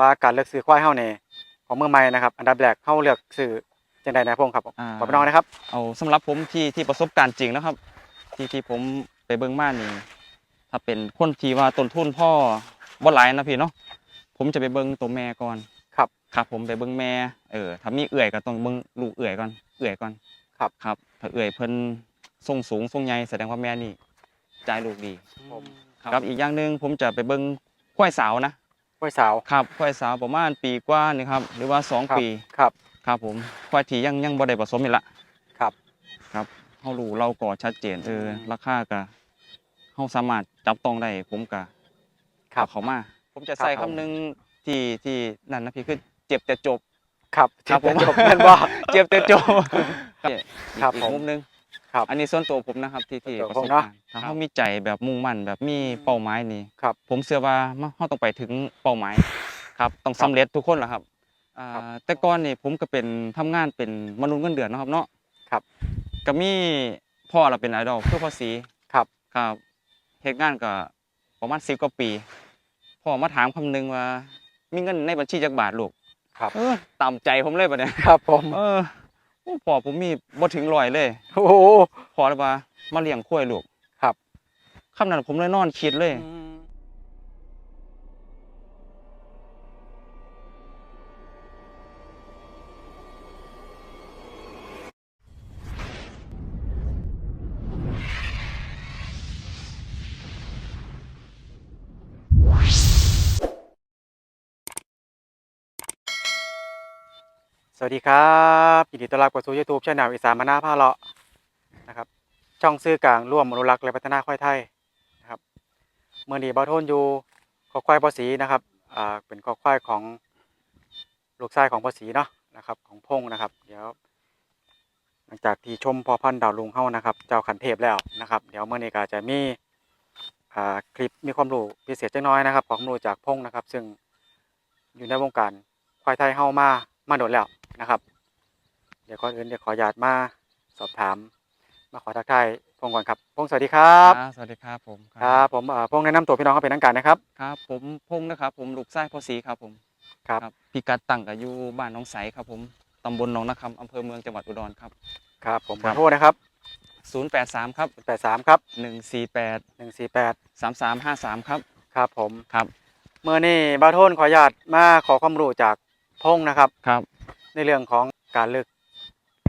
ว่าการเลือกซื้อควายเฮานี่ของมือใหม่นะครับ อันดับแรกเฮาเลือกซื้อจังได๋นะพงษ์ครับอ่า ขอพี่น้องนะครับ เอาสำหรับผมที่ที่ประสบการณ์จริงนะครับ ที่ที่ผมไปเบิ่งมานี่ถ้าเป็นคนที่ว่าต้นทุนพ่อบ่หลายนะพี่เนาะผมจะไปเบิ่งตัวแม่ก่อนครับครับผมไปเบิ่งแม่เออถ้ามีเอื่อยก็ต้องเบิ่งลูกเอื่อยก่อนเอื่อยก่อนครับ ครับ ถ้าเอื่อยเพิ่นทรงสูงทรงใหญ่แสดงว่าแม่นี่จ่ายลูกดีผมครับอีกอย่างหนึ่งผมจะไปเบิ่งควายสาวนะ ควายสาวครับควายสาวประมาณปีกว่านี่ครับหรือว่าสองครับปีครับ ครับผมควายที่ยังยังบ่ได้ผสมนี่ละครับครับเฮารู้เราก็ชัดเจนเออราคาก็เฮาสามารถจับต้องได้ผมก็ครับเอาเขามา ผมจะใส่ครับผมคำหนึงที่ที่นั่นนะพี่คือเจ็บแต่จบ ครับครับผมจบแม่นบ่เจ็บแต่จบครับอีกผมมุมหนึง ครับ อันนี้ส่วนตัวผมนะครับที่ที่ส่วนปตัวระสบผมเนาะการณ์ถ้าเฮามีใจแบบมุ่งมั่นแบบมีเป้าหมายนี่ครับ ผมเชื่อว่าเฮาต้องไปถึงเป้าหมายครับต้องสำเร็จทุกคนแหละครับอ่าครับแต่ก่อนนี่ผมก็เป็นทำงานเป็นมนุษย์เงินเดือนเนาะครับเนาะครับ ก็มีพ่อเราเป็นไอดอลคือพ่อสี ครับ ครับเฮ็ดงานก็ประมาณ10กว่าปีพ่อมาถามคำหนึงว่า มีเงินในบัญชีจักบาทลูกครับ เออตามใจผมเลยบัดเนี้ยครับผม เออโอ้ พ่อผมมีบ่ถึงร้อยเลย โอ้โหพ่อเลยว่ามาเลี้ยงควายลูกครับคำนั้นผมเลยนอนคิดเลย สวัสดีครับยินดีต้อนรับเข้าสู่ YouTube ช่องอีสานมานาพาเลาะนะครับ ช่องซื่อกลางร่วมอนุรักษ์และพัฒนาควายไทยนะครับเมื่อนี้เบาโทนอยู่ขอควายภาษีนะครับอ่าเป็นขอควายของลูกชายของภาษีเนาะนะครับ ของพงนะครับ เดี๋ยว หลังจากที่ชมพอพันดาวลุงเฮานะครับ เจ้าขันเทพแล้วนะครับ เดี๋ยวเมื่อนี้ก็จะมีอ่าคลิปมีความรู้พิเศษจักหน้อยนะครับความรู้จากพงนะครับ ซึ่งอยู่ในวงการควายไทยเฮามามาโดดแล้ว นะครับ เดี๋ยวก่อนอื่นเดี๋ยวขออนุญาตมาสอบถาม มาขอทักทายพงก่อนครับพงสวัสดีครับครับสวัสดีครับผมครับผมเอ่อพงแนะนำตัวพี่น้องเขาเป็นทางการนะครับครับ ผมพงษ์นะครับ ผมลูกชายพ่อสีครับผมครับพิกัดตั้งก็อยู่บ้านหน้องใสครับผมตำบลหนองนาคำอำเภอเมืองจังหวัดอุดรครับครับผมขครัอบโทษนะครับ083ครับ83ครับ148 148 3353ครับครับผมครับ เมื่อนี้บาโทนขออนุญาตมาขอความรู้จากพงนะครับครับ ในเรื่องของการเลือก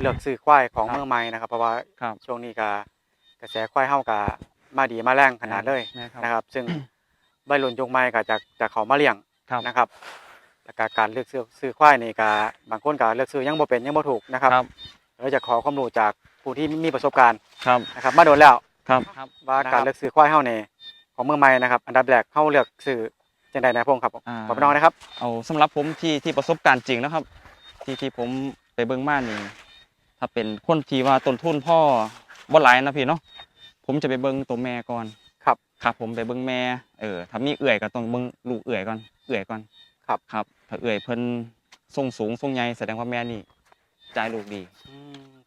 เลือกซื้อควายของครับเมืองใหม่นะครับ เพราะว่าครับช่วงนี้ก็กระแสควายเฮาก็มาดีมาแรงขนาดเลยนะครับ นะครับ ซึ่งวัยรุ่นยุคใหม่ก็จะจะเข้ามาเลี้ยงครับนะครับแล้วก็การเลือกซื้อซื้อควายนี่ก็บางคนก็เลือกซื้อยังบ่เป็นยังบ่ถูกนะครับครับเราจะขอความรู้จากผู้ที่มีประสบการณ์ครับนะครับมาโดนแล้ว ครับครับ ว่านะครับการเลือกซื้อควายเฮานี่ของเมืองใหม่นะครับ อันดับแรกเฮาเลือกซื้อจังไดนะพงษ์ครับอ่า ขอพี่น้องนะครับ เอาสำหรับผมที่ที่ประสบการณ์จริงนะครับ ที่ที่ผมไปเบิ่งมานี่ถ้าเป็นคนที่ว่าต้นทุนพ่อบ่หลายนะพี่เนาะผมจะไปเบิ่งตัวแม่ก่อนครับครับ ผมไปเบิ่งแม่เออถ้ามีเอื่อยก็ต้องเบิ่งลูกเอื่อยก่อนเอื่อยก่อนครับครับ ถ้าเอื่อยเพิ่นทรงสูงทรงใหญ่แสดงว่าแม่นี่จ่ายลูกดี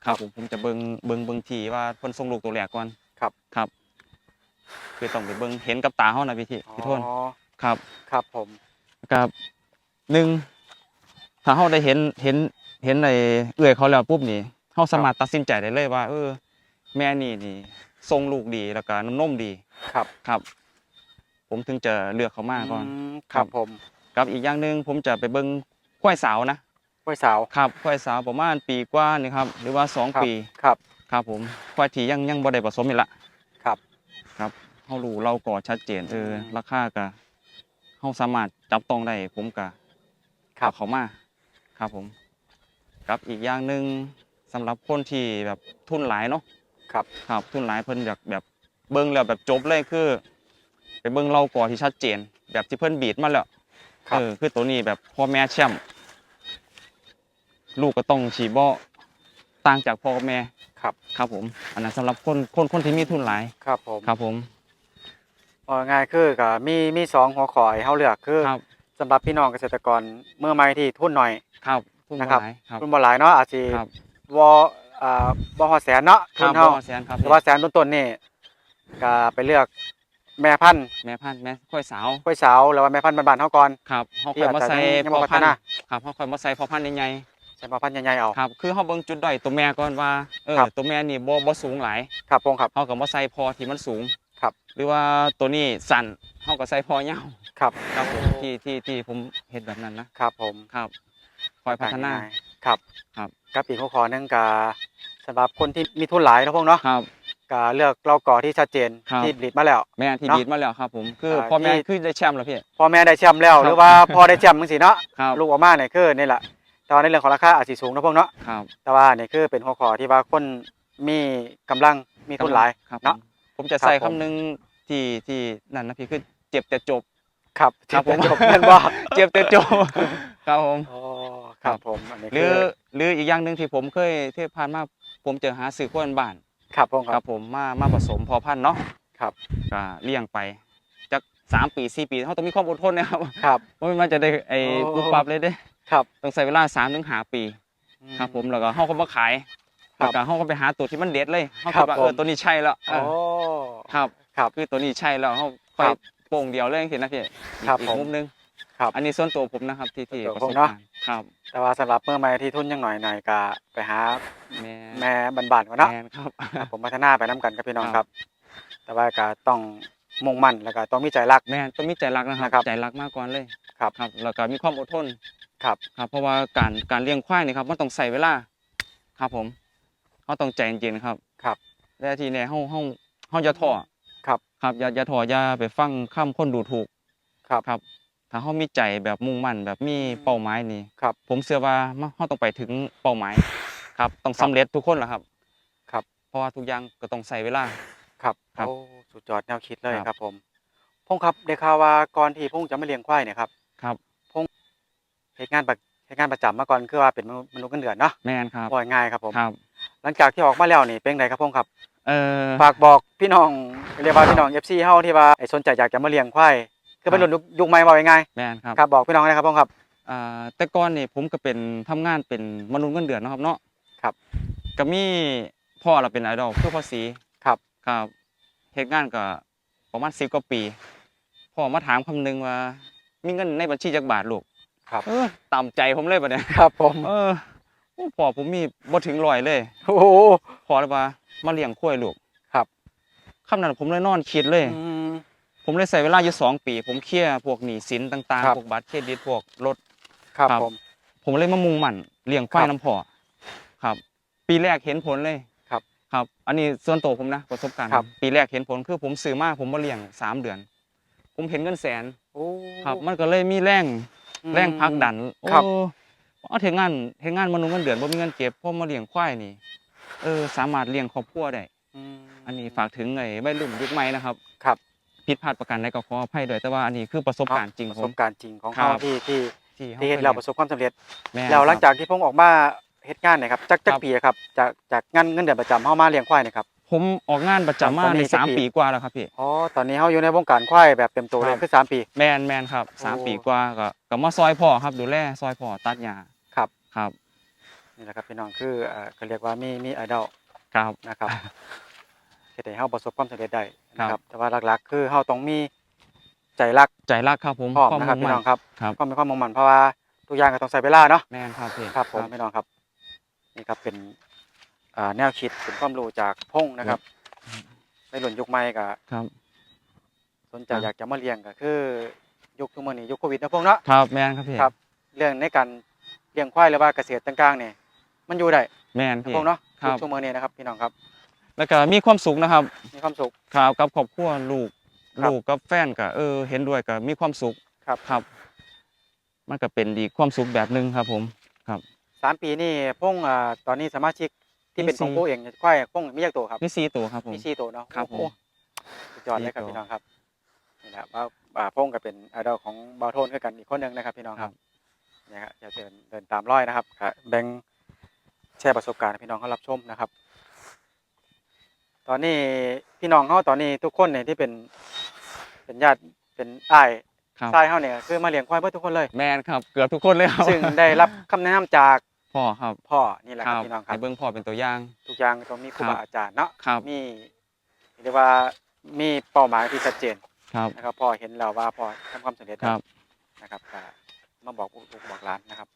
ครับผมผมจะเบิ่งเบิ่งเบิ่งทีว่าเพิ่นส่งลูกตัวแรกก่อนครับครับ คือต้องไปเบิ่งเห็นกับตาเฮานะพี่ที่พี่โทนอ๋อครับครับผมกับหนึ่ง ถ้าเฮาได้เห็นเห็นเห็นในเอื้อยเขาแล้วปุ๊บนี่เฮาสามารถตัดสินใจได้เลยว่า เออ แม่นี่นี่ทรงลูกดีแล้วก็น้ำนมดีครับครับ ผมถึงจะเลือกเขามาก่อนมครับผมกับอีกอย่างหนึ่งผมจะไปเบิ่งควายสาวนะควายสาวครับควายสาวประมาณปีกว่านี่ครับ หรือว่าสองครับปีครับครับผมควายที่ยังยังบ่ได้ผสมนี่ละครับ ครับเฮารู้เราก็ชัดเจนเออราคาก็เฮาสามารถจับต้องได้ผมก็ครับเอาเขามา ครับผมกับอีกอย่างหนึ่งสำหรับคนที่แบบทุนหลายเนาะครับครับทุนหลายเพิ่นอยากแบบเบิ่งแล้วแบบจบเลยคือ ไปเบิ่งเราก่อนที่ชัดเจน แบบที่เพิ่นบีดมาแล้วครับเออคือตัวนี้แบบพ่อแม่แชมป์ลูกก็ต้องฉีบ่ต่างจากพ่อกับแม่ครับ ครับผม อันนั้นสำหรับคนคนคนที่มีทุนหลายครับผมครับผมเอาง่ายๆคือก็มีมีสองหัวข้อให้เฮาเลือกคือครับ สำหรับพี่น้องเกษตรกรเมื่อใหม่ที่ทุนหน่อย ครับทุนนะครับ หลายครับทุนบ่หลายเนาะอาจสิครับวออ่าบ่ฮอดแสนเนาะคทุรันบเฮาแสนครับแต่ว่าแสนต้นๆนี่ก็ไปเลือกแม่พันธุ์แม่พันธุ์แม่ค่อยสาวกล้วยสาวแล้วว่าแม่พันธุ์บ้านๆเฮาก่อน ครับเฮาที่ค่อยอาจมาจะใส่ยังพบ่อพัพัฒนนา ธุ์ครับเฮาค่อยมาใส่พอพันธุ์ใหญ่ใช่พ่อพันธุ์ใหญ่ๆเอา ๆครับคือเฮาเบิ่งจุดด้อยตัวแม่ก่อนว่าเออครับ ตัวแม่นี่บ่บ่สูงหลายครับพงครับเฮาก็มาใส่พอที่มันสูงครับ หรือว่าตัวนี้สั้นเฮาก็ใส่พอยาว ครับครับผมที่ที่ที่ผมเฮ็ดแบบนั้นนะครับผมครับคอยพัฒนาครับครับกับอีกข้อขอหนึงก็สำหรับคนที่มีทุนหลายเนาะพงเนาะครับก็เลือกเราก่อที่ชัดเจนครับที่บลิดมาแล้ว แม่ที่เนาะบีดมาแล้วครับผมคืออ่าพ่อแม่ที่คือได้แชมป์แล้วพี่พ่อแม่ได้แชมป์แล้วครับหรือว่าพ่อได้แชมป์จังซี่เนาะครับลูกออกมาเนี่ยคือนี่แหละแต่ว่าในเรื่องของราคาอาจสิสูงเนาะพงเนาะครับแต่ว่านี่คือเป็นหัวข้อที่ว่าคนมีกำลังมีทุนหลายครับเนาะผมผมจะครับใส่ผมคำหนึงที่ที่นั่นนะพี่คือเจ็บแต่จบ ครับครับผมจบแม่นบ่เจ็บแต่จบครับผมอ๋อครับผมอันนี้หรืคืออหรืออีกอย่างหนึ่งที่ผมเคยที่ผ่านมาผมเจอหาซื้อข้วนบ้านครับผมคครัรับบผมมามาผสมพอพันธุ์เนาะครับก็เลี้ยงไปจากสามปีสี่ปีเขาต้องมีความอดทนนะครับครับเพราะมันจะได้ไอ้โอ้ปุ๊บปั๊บเลยเด้ครับต้องใช้เวลาสามถึงหาปี ครับผมแล้วก็เขาก็มาขายครัแล้บวก็เขาก็ไปหาตัวที่มันเด็ดเลยเขาครัคิบดว่าผมเออตัวนี้ใช่แล้วเอโอ้อครับครับคือตัวนี้ใช่แล้วเขาค่อยครับโป่งเดียวเลยเห็นนะพี่ครับอีกผมมุมหนึงครับ อันนี้ส่วนตัวผมนะครับ ที่ที่ส่วนปตัวระสบผมเนาะการณ์ครับ แต่ว่าสำหรับเมื่อใหม่ที่ทุนยังหน่อยหน่อยก็ไปหาแม่แม่บานๆก่อนเนาะแมนครับครับ ผมพัฒนาไปน้กันครับพี่น้องคครัรับบแต่ว่าก็ต้องมุ่งมั่นแล้วก็ต้องมีใจรักแม่นต้องมีใจรักนะครับนะครับใจรักมากกว่าเลยครับครับ แล้วก็มีความอดทนครับครับ เพราะว่าการการเลี้ยงควายนี่ครับมันต้องใส่เวลาครับผมเขาต้องใจเย็นๆครับครับและทีนี้เฮาเฮาเฮาอย่าท้อ ครับครับอย่าอย่าท้ออย่าไปฟังคำคนดูถูกครับครับ ถ้าเฮามีใจแบบมุ่งมั่นแบบมีเป้าหมายนี่ครับ ผมเชื่อว่าเฮาต้องไปถึงเป้าหมายครับ ต้องครับสำเร็จทุกคนแหละครับ ครับ เพราะว่าทุกอย่างก็ต้องใส่เวลาครับครับโอ้สุดยอดแนวคิดเลยครับครับผมพงครับได้ข่าวว่าก่อนที่พงจะมาเลี้ยงควายเนี่ยครับครับเหตุงานประเหตุงานประจำมาก่อนคือว่าเป็นมนุษย์เงินเดือนเนาะแม่นครับว่าง่ายครับผมครับ หลังจากที่ออกมาแล้วนี่เป็นไงครับพงครับ เออฝากบอกพี่น้องเรียกว่าพี่น้อง FC เฮาที่ว่าไอ้สนใจอยากจะมาเลี้ยงควายคือเป็นครับรุ่นยุคยุคใหม่ว่าง่ายแม่นครับๆครับบอกพี่น้องนะครับพงครับ อ่าแต่ก่อนนี่ผมก็เป็นทำงานเป็นมนุษย์เงินเดือนเนาะครับเนาะครับก็มีพ่อเราเป็นไอดอลคือพ่อสีครับ ครับเหตุงานก็ประมาณสิบกว่าปีพ่อมาถามคำนึงว่า มีเงินในบัญชีจักบาทลูกครับเออตามใจผมเลยปะเนี่ยครับผมเออโอ้พ่อผมมีบ่ถึงร้อยเลย โอ้โหพ่อเลยว่า มาเลี้ยงข้วยลูกครับคำนั้นผมเลยนอนคิดเลย อืม ผมเลยใส่เวลาอยู่สองปี ผมเคลียร์พวกหนี้สินต่างครับ ๆพวกบัตรเครดิตพวกรถ ครับครับ ผม ผมเลยมามุ่งมั่นเลี้ยงควาคยรับน้ำพอครับ ปีแรกเห็นผลเลยครับครับ อันนี้ส่วนตัวผมนะประสบการณ์ครับ ปีแรกเห็นผลคือผมซื้อมาผมมาเลี้ยงสามเดือน ผมเห็นเงินแสนโอ้ครับ มันก็เลยมีแรง อืม แรงพักดันครับ โอ้เอาถึงงานถึงงานมนุษย์เงินเดือนบ่มีเงินเก็บพอมาเลี้ยงควายนี่ เออสามารถเลี้ยงครอบครัวได้มอันนี้ฝากถึงไอ้วัยรุ่นยุคใหม่นะครับครับผิดพลาดประการใดก็ขออภัยด้วยแต่ว่าอันนี้คือประสบการณ์จริงประผสมบการณ์จริงของครัเขาบที่ที่ที่ที่เห็นเราประสบความสำเร็จม่นแล้วหลังครับจากที่พงออกมาเฮ็ดงานเนี่ยครับจักจักครับปีอะครับจากจากงานเงินเดือนประจำเฮามาเลี้ยงควายเนี่ยครับผมออกงานประจำมาตอนนี้ในสักสามปีปีกว่าแล้วครับพี่อ๋อตอนนี้เฮาอยู่ในวงการควายแบบเต็มตัวเลครัยบคือสามปี แมนแมนครับสามโอ้ปีกว่าก็ก็มาซอยพ่อครับดูแลซอยพ่อตัดหญ้าครับครับ นี่แหละครับพี่น้องคือเอ่อเขาเรียกว่ามีมีไอดอลครับ นะครับเฮ็ดให้เฮาประสบความสำเร็จได้นะคครัรับ บ แต่ว่าหลักๆ คือเฮาต้องมีใจรักใจรักครับผมพร้อมวามนะครับมุ่พี่งน้มั่องครับครับก็มีความมุ่งมั่นเพราะว่าทุกอย่างก็ต้องใช้เวลาเนาะ แมนครับพี่ครับผมพี่น้องครับนี่ครับเป็นอ่าแนวคิดเป็นความรู้จากพงษ์นะครับในรุ่นยุคใหม่ก็ครับ สนใจครับ อยากจะมาเลี้ยงก็คือ ยุคทุกมื้อนี้ยุคโควิดนะพงษ์เนาะ ครับแมนครับพี่ ครับ เรื่องในการเลี้ยงควายหรือว่าเกษตรต่างๆเนี่ย มันอยู่ได้แมนนะพี่พงษ์เนาะครัยุบคทุกมื้อนี้นะครับพี่น้องครับแล้วก็มีความสุขนะครับมีความสุข ครับกับครอบครัวลูกครับลูกกับแฟนก็เออ เห็นด้วยก็มีความสุขครับ ครับ มันก็เป็นดีความสุขแบบหนึงครับผม สามปีนี่พงษ์อ่าตอนนี้สมาชิกที่มีเป็นของสี่พงษ์เองเนี่ยควายพงษ์มีกี่ตัวครับมีสี่ตัวครับผม มีสี่ตัวเนาะครับโอ้โหผมสุดยอดเลยครับสี่ตัวพี่น้องครับนี่แหละว่าอ่าพงษ์ก็เป็นไอดอลของบาวโทนคือกันอีกคนหนึงนะครับพี่น้องครับ เนี่ยครับจะเดินเดินตามร้อยนะครับก็แบ่ง แชร์ประสบการณ์ให้พี่น้องเขารับชมนะครับ ตอนนี้พี่น้องเขาตอนนี้ทุกคนเนี่ยที่เป็นเป็นญาติเป็นอ้ายครับทรายเขาเนี่ยคือมาเลี้ยงควายเพื่อทุกคนเลย แมนครับ เกือบทุกคนเลยครับซึ่งได้รับคำแนะนำจากพ่อครับพ่อนี่แหละครับพี่น้องครัให้บเบิ่งพ่อเป็นตัวอย่าง ทุกอย่างต้องมีครูครับบาอาจารย์เนาะครับมีเรียกว่ามีเป้าหมายที่ชัดเจนครับนะครับพ่อเห็นแล้วว่าพ่อทำความสำเร็จครับ นะครับก็มาบอกลูกบอกหลานนะครับ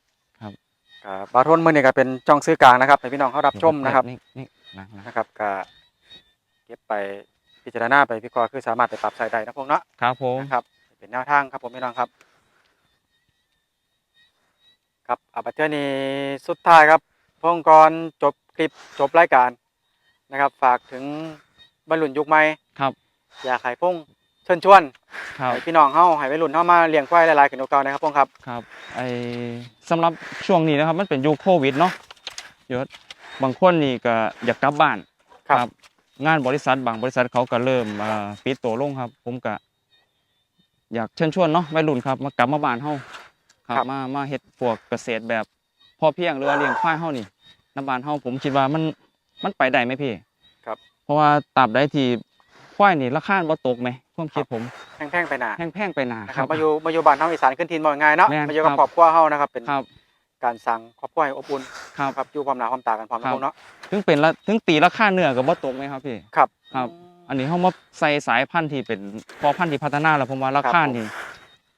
ครับก็บาทนมือนี่ก็เป็นจ้องซื้อกลางนะครับให้พี่น้องเขารับชมนะครับนี่นี่นะนะนะครับก็เก็บไปพิจารณาไปพิเคราะห์คือสามารถไปปรับใช้ได้นะพวกเนาะครับผมนะครับเป็นแนวทางครับผมพี่น้องครับ ครับอาบัตเทอร์นี้สุดท้ายครับพงกรจบคลิปจบรายการนะครับ ฝากถึงบรรลุนยุคใหม่ครับ อยากให้พง เชิญชวนครับให้พี่น้องเฮาให้วัยรุ่นเฮามาเลี้ยงควายหลายๆขึ้นกว่าเก่านะครับพงครับ ครับไอสำหรับช่วงนี้นะครับ มันเป็นยุคโควิดเนาะยศบางคนนี่ก็อยากกลับบ้านครับ งานบริษัทบางบริษัทเขาก็เริ่มอ่าปิดตัวลงครับ ผมก็อยากเชิญชวนเนาะวัยรุ่นครับ มากลับมาบ้านเฮาครับครับ มามาเฮ็ดพวกเกษตรแบบพอเพียงหรือว่าเลี้ยงควายเฮานี่น้ำบ้านเฮาผมคิดว่ามันมันไปได้ไหมพี่ครับเพราะว่าตราบใดที่ควายนี่ราคาบ่ตกไหม ความคิดผมแพงๆไปหนาแพงๆไปหนานะคครัรับบมาอยู่มาอยู่บ้านเฮาอีสานขึ้นถิ่นบ่ง่ายเนาะแม่นมาอยู่กับครับครอบครัวเฮานะครับเป็นครับการสั่งครอบครัวให้อบอุ่นครับนะครับอยู่ความหนาความตากันพร้อมครันะบพงเนาะถึงเป็นละถึงตีราคาเนื้อก็บ่ตกไหมครับพี่ครับครับ อันนี้เขามาใส่สายพันธุ์ที่เป็นพอพันธุ์ที่พัฒนาแล้วผมว่าราคานี่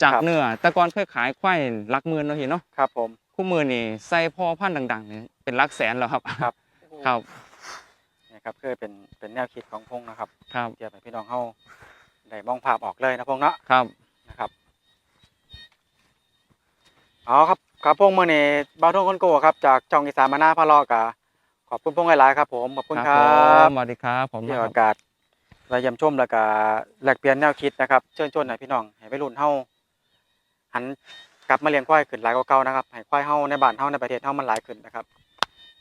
จากครับเนื้อแต่ก่อนเคยขายควายหลักหมื่นเนาะเห็นเนาะครับผมคู่มือนี่ใส่พอพันธุ์ดังๆนี่เป็นหลักแสนแล้วครับครับครับนี่ครับคือเป็นเป็นแนวคิดของพงนะครับครับเทียบให้พี่น้องเฮา ได้มองภาพออกเลยนะพงเนาะครับนะครับเอาครับครับพงมื้อนี้บ่าวทงคนโกครับจากช่องอีสานมานาพะเลาะกะขอบคุณพงหลายๆครับ ผมขอบคุณครัผมบสวัสดีครับผมที่คให้รัโอบกาสมาเยี่ยมชมแล้วก็แลกเปลี่ยนแนวคิดนะครับเชิญชวนให้พี่น้องให้วัยรุ่นเฮาหันกลับมาเลี้ยงควายขึ้นหลายกว่าเก่านะครับให้ควายเฮาในบ้านเฮาในประเทศเฮามันหลายขึ้นนะครับ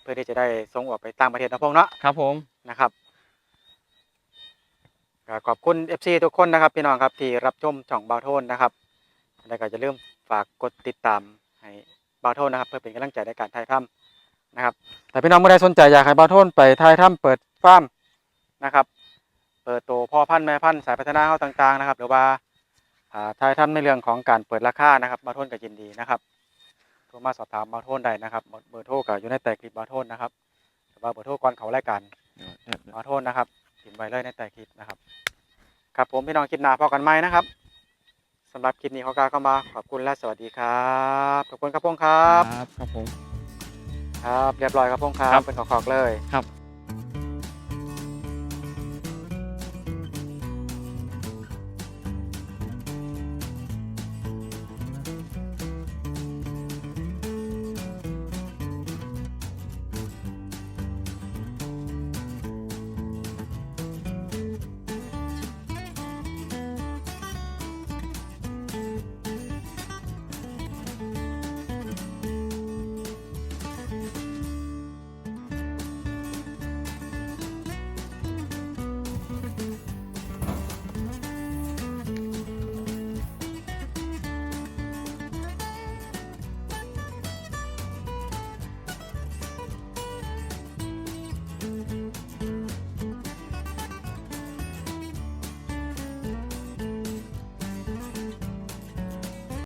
เพื่อที่จะได้ส่งออกไปต่างประเทศนะพงเนาะครับผมนะครับ ก็ขอบคุณ FC ทุกคนนะครับ พี่น้องครับที่รับชมช่องบาวโทนนะครับแล้วก็จะเริ่าลืมฝากกดติดตามให้บาวโทนนะครับ เพื่อเป็นกำลังใจในการถ่ายทำนะครับ แต่พี่น้องไม่ได้สนใจอยากให้บาวโทนไปถ่ายทำเปิดฟาร์มนะครับ เปิดตัวพ่อพันธุ์แม่พันธุ์สายพัฒนาเขาต่าง ๆ นะครับ หรือว่าอ่าถ่ายทำในเรื่องของการเปิดราคานะครับบาวโทนก็ยินดีนะครับโทรมาสอบถามบาวโทนได้นะครับเบอร์โทรก็อยู่ในแต่คลิปบาวโทนนะครับหรือว่าเบอร์โทรก่อนเขารายการขอโทษนะครับ ถิมไว้เลยในแต่คลิปนะครับ ครับผมพี่น้องคลิปหน้าพอกันไหมนะครับสำหรับคลิปนี้ขอกล่าวเข้ามาขอบคุณและสวัสดีครับขอบคุณครับพงษ์ครับครับ ครับผม ครับ เรียบร้อยครับพงษ์ครัครับบ เป็นขอขอกเลย ครับ